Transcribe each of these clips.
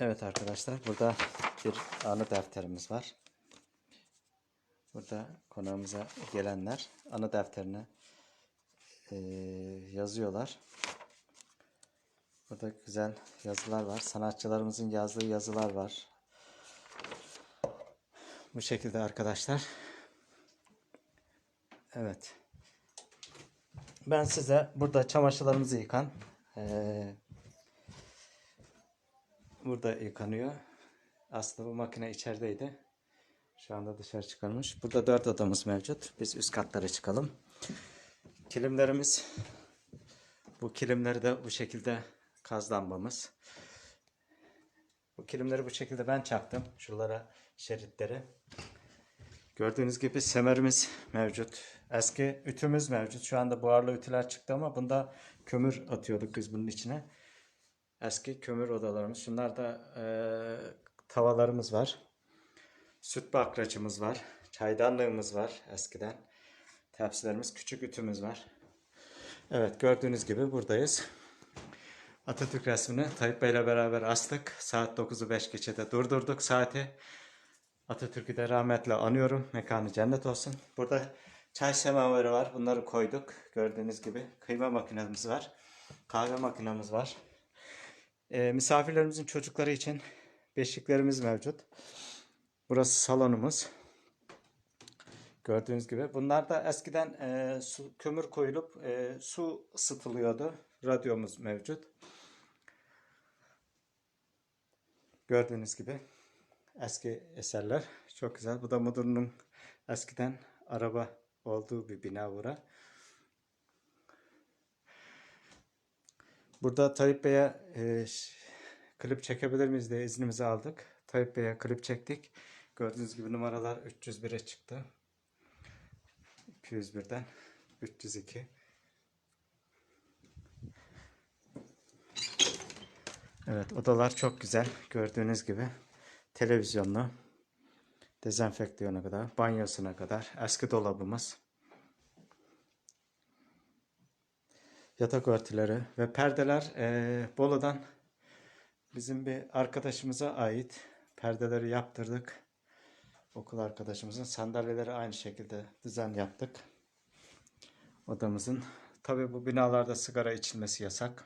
Evet arkadaşlar burada bir anı defterimiz var. Burada konağımıza gelenler anı defterine eee, yazıyorlar. Burada güzel yazılar var. Sanatçılarımızın yazdığı yazılar var. Bu şekilde arkadaşlar. Evet. Ben size burada çamaşırlarımızı yıkan eee, burada yıkanıyor. Aslında bu makine içerideydi. Şu anda dışarı çıkarmış. Burada dört odamız mevcut. Biz üst katlara çıkalım. Kilimlerimiz bu kilimleri de bu şekilde kaz lambamız. Bu kilimleri bu şekilde ben çaktım. Şuralara şeritleri. Gördüğünüz gibi semerimiz mevcut. Eski ütümüz mevcut. Şu anda buharlı ütüler çıktı ama bunda kömür atıyorduk biz bunun içine. Eski kömür odalarımız. Şunlar da eee, tavalarımız var. Süt bakracımız var. Çaydanlığımız var eskiden. Tepsilerimiz, küçük ütümüz var. Evet gördüğünüz gibi buradayız. Atatürk resmini Tayyip Bey ile beraber astık. Saat 9'u 5 geçede durdurduk saati. Atatürk'ü de rahmetle anıyorum. Mekanı cennet olsun. Burada çay semaveri var. Bunları koyduk. Gördüğünüz gibi kıyma makinemiz var. Kahve makinemiz var. Ee, misafirlerimizin çocukları için beşiklerimiz mevcut. Burası salonumuz. Gördüğünüz gibi. Bunlar da eskiden e, su, kömür koyulup e, su ısıtılıyordu. Radyomuz mevcut. Gördüğünüz gibi eski eserler. Çok güzel. Bu da Mudurnu'nun eskiden araba olduğu bir bina bura. Burada Tayyip Bey'e e, klip çekebilir miyiz diye iznimizi aldık. Tayyip Bey'e klip çektik. Gördüğünüz gibi numaralar 301'e çıktı. 201'den 302. Evet odalar çok güzel. Gördüğünüz gibi televizyonlu. Dezenfeksiyona kadar, banyosuna kadar. Eski dolabımız. Yatak örtüleri ve perdeler eee Bolu'dan bizim bir arkadaşımıza ait perdeleri yaptırdık. Okul arkadaşımızın sandalyeleri aynı şekilde düzen yaptık. Odamızın. Tabi bu binalarda sigara içilmesi yasak.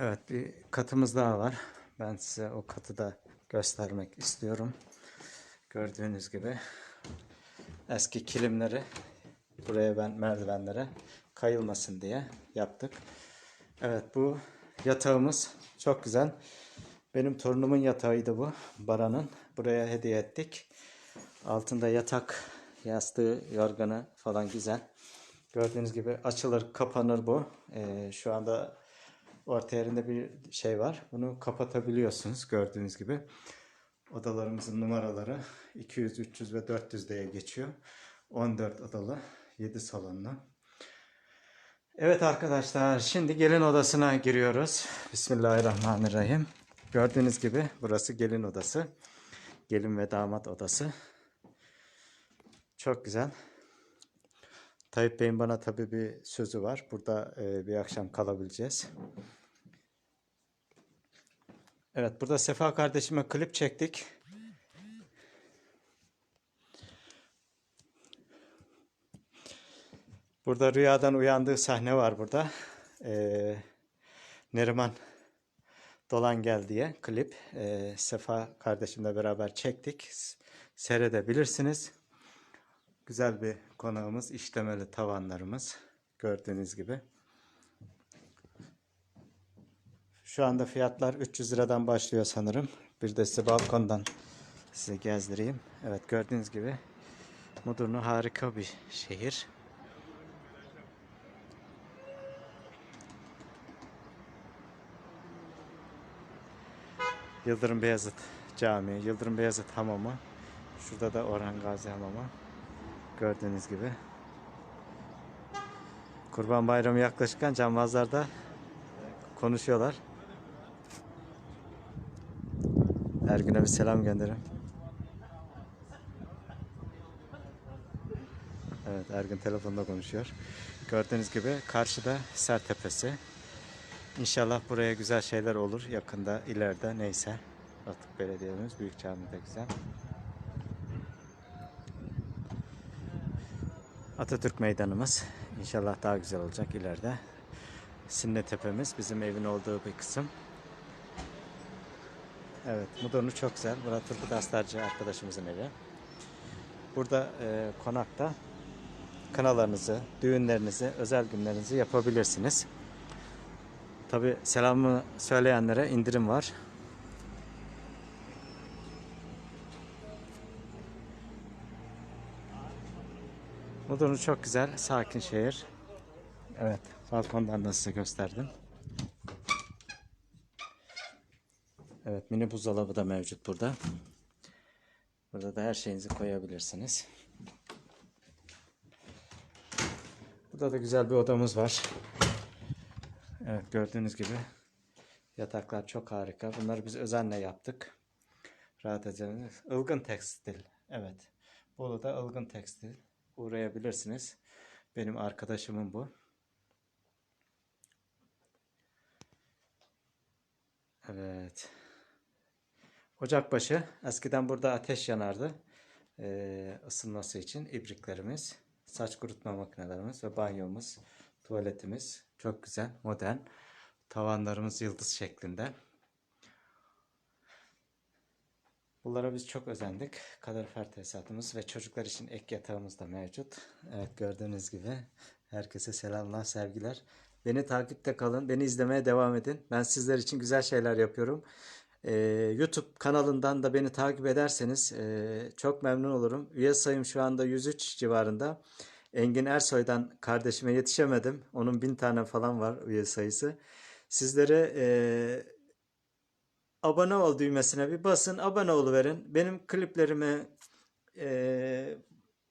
Evet bir katımız daha var. Ben size o katı da göstermek istiyorum. Gördüğünüz gibi eski kilimleri buraya ben merdivenlere kayılmasın diye yaptık. Evet bu yatağımız çok güzel. Benim torunumun yatağıydı bu. Baran'ın. Buraya hediye ettik. Altında yatak, yastığı, yorganı falan güzel. Gördüğünüz gibi açılır, kapanır bu. Ee, şu anda orta yerinde bir şey var. Bunu kapatabiliyorsunuz gördüğünüz gibi. Odalarımızın numaraları 200, 300 ve 400 diye geçiyor. 14 odalı, 7 salonlu. Evet arkadaşlar şimdi gelin odasına giriyoruz. Bismillahirrahmanirrahim. Gördüğünüz gibi burası gelin odası. Gelin ve damat odası. Çok güzel. Tayyip Bey'in bana tabii bir sözü var. Burada e, bir akşam kalabileceğiz. Evet burada Sefa kardeşime klip çektik. Burada rüyadan uyandığı sahne var burada. Ee, Neriman Dolan gel diye klip. Ee, Sefa kardeşimle beraber çektik. Seyredebilirsiniz. Güzel bir konağımız. işlemeli tavanlarımız. Gördüğünüz gibi. Şu anda fiyatlar 300 liradan başlıyor sanırım. Bir de size balkondan size gezdireyim. Evet gördüğünüz gibi Mudurnu harika bir şehir. Yıldırım Beyazıt Camii, Yıldırım Beyazıt Hamamı. Şurada da Orhan Gazi Hamamı. Gördüğünüz gibi. Kurban Bayramı yaklaşırken cambazlar da konuşuyorlar. Ergün'e bir selam gönderin. Evet Ergün telefonda konuşuyor. Gördüğünüz gibi karşıda Hisar Tepesi. İnşallah buraya güzel şeyler olur yakında, ileride neyse. Atık Belediyemiz Büyük Cami'de güzel. Atatürk Meydanımız inşallah daha güzel olacak ileride. Sinne Tepemiz bizim evin olduğu bir kısım. Evet, Mudurnu çok güzel. Burası Turgut Astarcı arkadaşımızın evi. Burada e, konakta kınalarınızı, düğünlerinizi, özel günlerinizi yapabilirsiniz. Tabi selamı söyleyenlere indirim var. Mudurnu çok güzel, sakin şehir. Evet, balkondan da size gösterdim. Evet, mini buzdolabı da mevcut burada. Burada da her şeyinizi koyabilirsiniz. Burada da güzel bir odamız var. Evet, gördüğünüz gibi yataklar çok harika. Bunları biz özenle yaptık. Rahat edeceğiniz. Ilgın Tekstil. Evet. Bolu'da Ilgın Tekstil. Uğrayabilirsiniz. Benim arkadaşımın bu. Evet. Ocakbaşı. Eskiden burada ateş yanardı. Ee, ısınması için ibriklerimiz, saç kurutma makinelerimiz ve banyomuz, tuvaletimiz. Çok güzel, modern. Tavanlarımız yıldız şeklinde. Bunlara biz çok özendik. Kalorifer tesisatımız ve çocuklar için ek yatağımız da mevcut. Evet gördüğünüz gibi herkese selamlar, sevgiler. Beni takipte kalın, beni izlemeye devam edin. Ben sizler için güzel şeyler yapıyorum. Ee, YouTube kanalından da beni takip ederseniz e, çok memnun olurum. Üye sayım şu anda 103 civarında. Engin Ersoy'dan kardeşime yetişemedim. Onun bin tane falan var üye sayısı. Sizlere e, abone ol düğmesine bir basın, abone oluverin. Benim kliplerimi, e,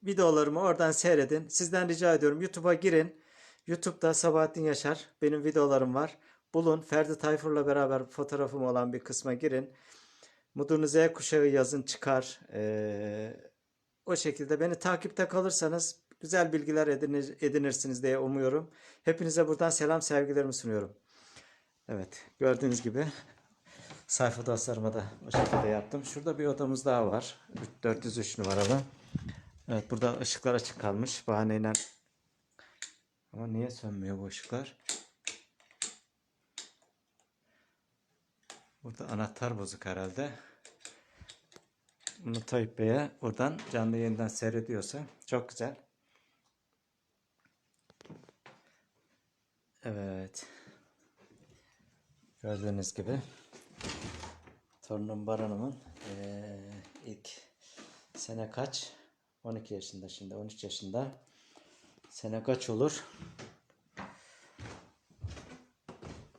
videolarımı oradan seyredin. Sizden rica ediyorum YouTube'a girin. YouTube'da Sabahattin Yaşar benim videolarım var. Bulun. Ferdi Tayfur'la beraber fotoğrafım olan bir kısma girin. Mudurnu Z kuşağı yazın çıkar. E, o şekilde beni takipte kalırsanız güzel bilgiler edinir, edinirsiniz diye umuyorum. Hepinize buradan selam sevgilerimi sunuyorum. Evet gördüğünüz gibi sayfa dostlarıma da o şekilde yaptım. Şurada bir odamız daha var. 403 numaralı. Evet burada ışıklar açık kalmış. Bahaneyle ama niye sönmüyor bu ışıklar? Burada anahtar bozuk herhalde. Bunu Tayyip Bey'e oradan canlı yeniden seyrediyorsa çok güzel. Evet. Gördüğünüz gibi torunum Baran'ımın eee, ilk sene kaç? 12 yaşında şimdi 13 yaşında. Sene kaç olur?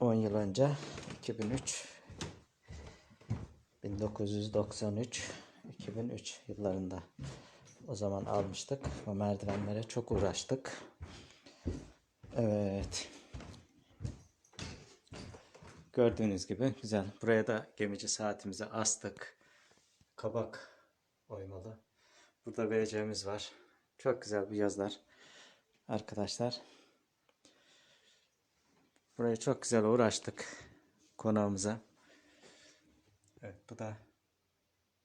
10 yıl önce 2003 1993 2003 yıllarında o zaman almıştık. O merdivenlere çok uğraştık. Evet. Gördüğünüz gibi güzel. Buraya da gemici saatimizi astık. Kabak oymalı. Burada vereceğimiz var. Çok güzel bu yazlar. Arkadaşlar. Buraya çok güzel uğraştık. Konağımıza. Evet bu da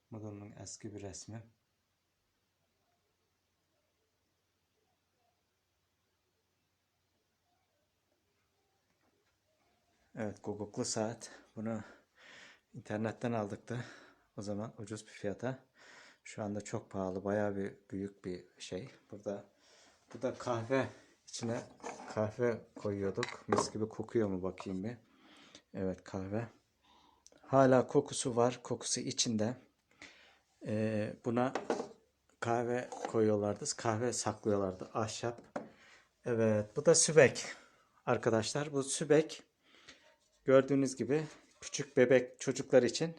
Madonna'nın eski bir resmi. Evet guguklu saat. Bunu internetten aldık da o zaman ucuz bir fiyata. Şu anda çok pahalı. Bayağı bir büyük bir şey. Burada bu da kahve içine kahve koyuyorduk. Mis gibi kokuyor mu bakayım bir. Evet kahve. Hala kokusu var. Kokusu içinde. Ee, buna kahve koyuyorlardı. Kahve saklıyorlardı. Ahşap. Evet. Bu da sübek. Arkadaşlar bu sübek gördüğünüz gibi küçük bebek çocuklar için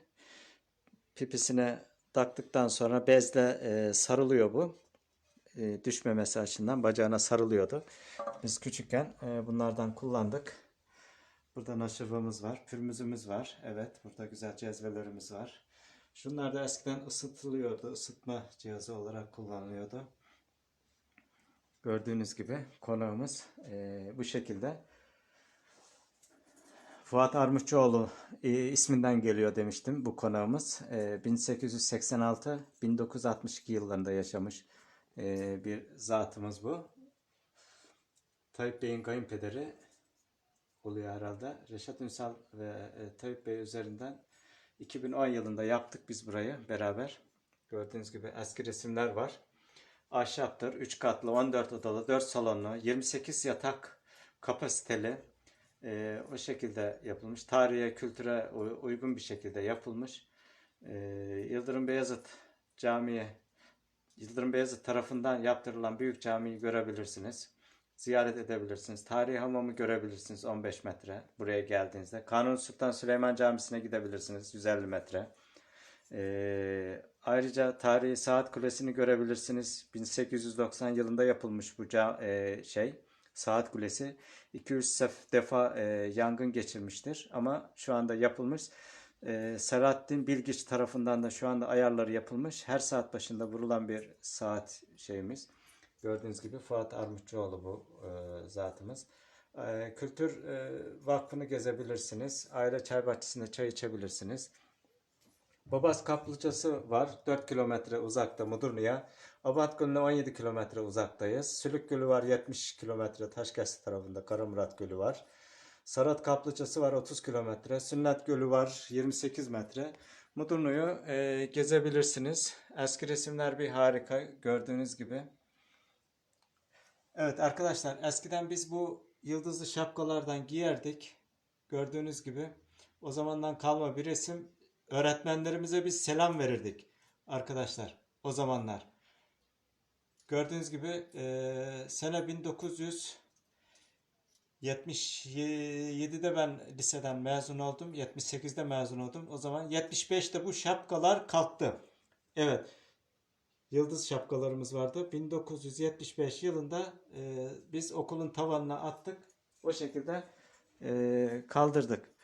pipisine taktıktan sonra bezle e, sarılıyor bu. E, düşmemesi açısından bacağına sarılıyordu. Biz küçükken e, bunlardan kullandık. Burada naşırvamız var. Pürmüzümüz var. Evet. Burada güzel cezvelerimiz var. Şunlar da eskiden ısıtılıyordu. Isıtma cihazı olarak kullanılıyordu. Gördüğünüz gibi konağımız e, bu şekilde. Fuat Armutçuoğlu e, isminden geliyor demiştim bu konağımız. E, 1886-1962 yıllarında yaşamış e, bir zatımız bu. Tayyip Bey'in kayınpederi oluyor herhalde. Reşat Ünsal ve e, Tayyip Bey üzerinden 2010 yılında yaptık biz burayı beraber. Gördüğünüz gibi eski resimler var. Ahşaptır. 3 katlı, 14 odalı, 4 salonlu, 28 yatak kapasiteli. E, o şekilde yapılmış. Tarihe, kültüre uy- uygun bir şekilde yapılmış. E, Yıldırım Beyazıt Camii, Yıldırım Beyazıt tarafından yaptırılan büyük camiyi görebilirsiniz. Ziyaret edebilirsiniz. Tarihi hamamı görebilirsiniz 15 metre buraya geldiğinizde. Kanuni Sultan Süleyman Camisi'ne gidebilirsiniz 150 metre. Ee, ayrıca tarihi saat kulesini görebilirsiniz. 1890 yılında yapılmış bu ca- e, şey saat kulesi. 200 sef- defa e, yangın geçirmiştir ama şu anda yapılmış. E, Selahattin Bilgiç tarafından da şu anda ayarları yapılmış. Her saat başında vurulan bir saat şeyimiz. Gördüğünüz gibi Fuat Armutçuoğlu bu e, zatımız. E, Kültür e, Vakfı'nı gezebilirsiniz. Aile çay bahçesinde çay içebilirsiniz. Babas Kaplıcası var. 4 kilometre uzakta Mudurnu'ya. Abat Gölü'ne 17 kilometre uzaktayız. Sülük Gölü var 70 kilometre Taşkesi tarafında. Karamurat Gölü var. Sarat Kaplıcası var 30 kilometre. Sünnet Gölü var 28 metre. Mudurnu'yu e, gezebilirsiniz. Eski resimler bir harika gördüğünüz gibi. Evet arkadaşlar eskiden biz bu yıldızlı şapkalardan giyerdik. Gördüğünüz gibi o zamandan kalma bir resim. Öğretmenlerimize biz selam verirdik arkadaşlar o zamanlar. Gördüğünüz gibi eee, sene 1977'de ben liseden mezun oldum. 78'de mezun oldum. O zaman 75'te bu şapkalar kalktı. Evet. Yıldız şapkalarımız vardı. 1975 yılında e, biz okulun tavanına attık. O şekilde e, kaldırdık.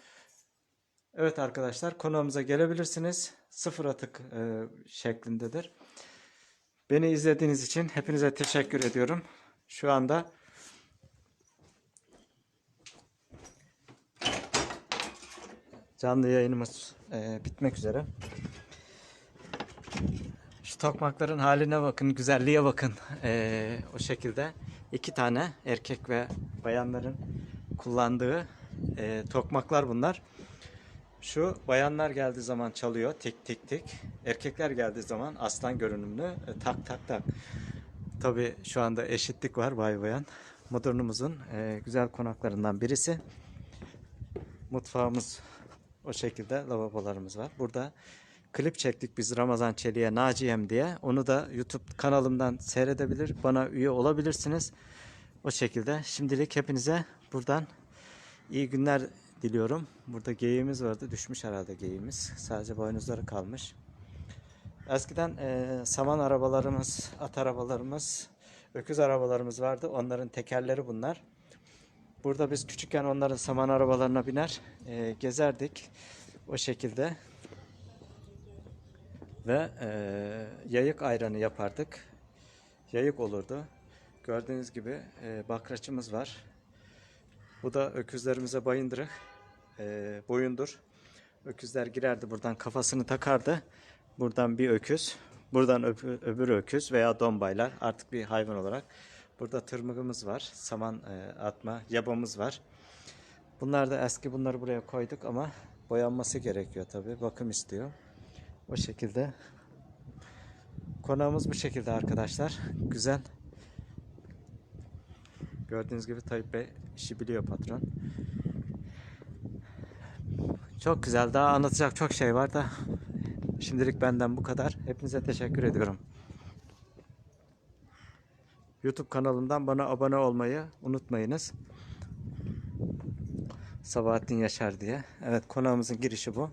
Evet arkadaşlar konumuza gelebilirsiniz. Sıfır atık e, şeklindedir. Beni izlediğiniz için hepinize teşekkür ediyorum. Şu anda canlı yayınımız e, bitmek üzere. Şu tokmakların haline bakın, güzelliğe bakın. Ee, o şekilde iki tane erkek ve bayanların kullandığı e, tokmaklar bunlar. Şu bayanlar geldiği zaman çalıyor tik tik tik. Erkekler geldiği zaman aslan görünümlü e, tak tak tak. Tabi şu anda eşitlik var bay bayan. Modernumuzun e, güzel konaklarından birisi. Mutfağımız o şekilde lavabolarımız var. Burada klip çektik biz Ramazan Çelik'e Naciyem diye. Onu da YouTube kanalımdan seyredebilir. Bana üye olabilirsiniz. O şekilde. Şimdilik hepinize buradan iyi günler diliyorum. Burada geyiğimiz vardı. Düşmüş herhalde geyiğimiz. Sadece boynuzları kalmış. Eskiden e, saman arabalarımız, at arabalarımız, öküz arabalarımız vardı. Onların tekerleri bunlar. Burada biz küçükken onların saman arabalarına biner, e, gezerdik. O şekilde. Ve e, yayık ayranı yapardık. Yayık olurdu. Gördüğünüz gibi e, bakraçımız var. Bu da öküzlerimize bayındırık. E, boyundur. Öküzler girerdi buradan kafasını takardı. Buradan bir öküz. Buradan öbür, öküz veya dombaylar artık bir hayvan olarak. Burada tırmıgımız var. Saman e, atma yabamız var. Bunlar da eski bunları buraya koyduk ama boyanması gerekiyor tabi. Bakım istiyor. O şekilde. Konağımız bu şekilde arkadaşlar. Güzel. Gördüğünüz gibi Tayyip Bey işi biliyor patron. Çok güzel. Daha anlatacak çok şey var da şimdilik benden bu kadar. Hepinize teşekkür ediyorum. YouTube kanalımdan bana abone olmayı unutmayınız. Sabahattin Yaşar diye. Evet konağımızın girişi bu.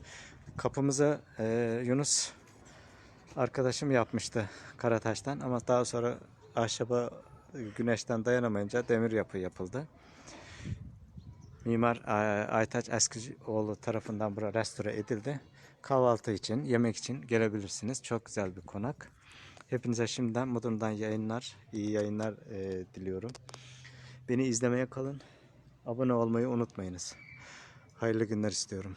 Kapımızı e, Yunus arkadaşım yapmıştı Karataş'tan ama daha sonra ahşaba güneşten dayanamayınca demir yapı yapıldı. Mimar e, Aytaç Eskicioğlu tarafından bura restore edildi. Kahvaltı için, yemek için gelebilirsiniz. Çok güzel bir konak. Hepinize şimdiden Mudurnu'dan yayınlar, iyi yayınlar e, diliyorum. Beni izlemeye kalın. Abone olmayı unutmayınız. Hayırlı günler istiyorum.